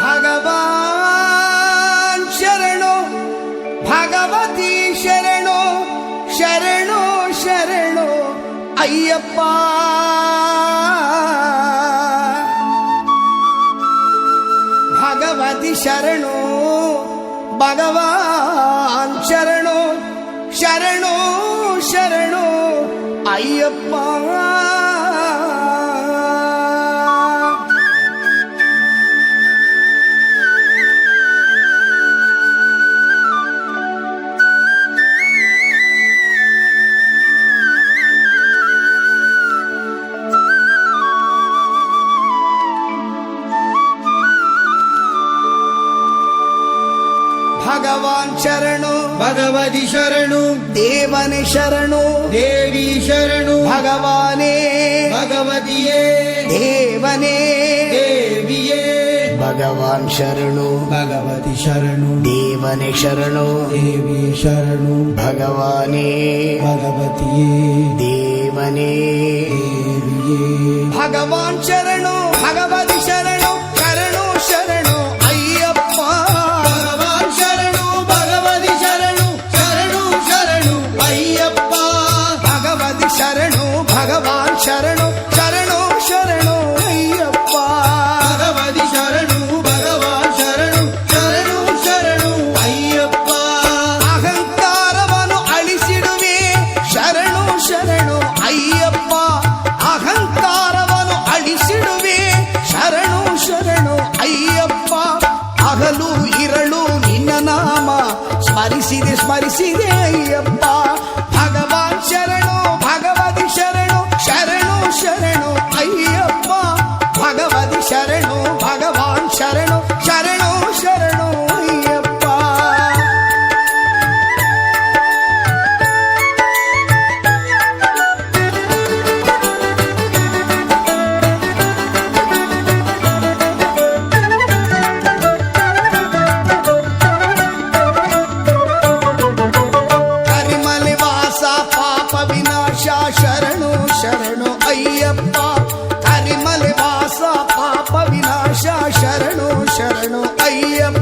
ಭಗವಾನ್ ಶರಣು ಭಗವತಿ ಶರಣು ಶರಣು ಶರಣು ಅಯ್ಯಪ್ಪ. ಭಗವತಿ ಶರಣು ಭಗವಾನ್ ಶರಣು ಶರಣು ಶರಣು ಅಯ್ಯಪ್ಪ. భగవాన్ శరణు భగవతి శరణు దేవని శరణు దేవి శరణు భగవానే భగవతియే దేవనే దేవియే భగవాన్ శరణు భగవతి శరణు దేవని శరణు దేవి శరణు భగవానే భగవతియే దేవనే దేవియే. భగవాన్ శరణు భగవతి శరణు மரிசிதே ஸ்மரிசிதே ஐயப்பா. హరిమలి వాస పాప వినాశ శరణు శరణు అయ్యప్ప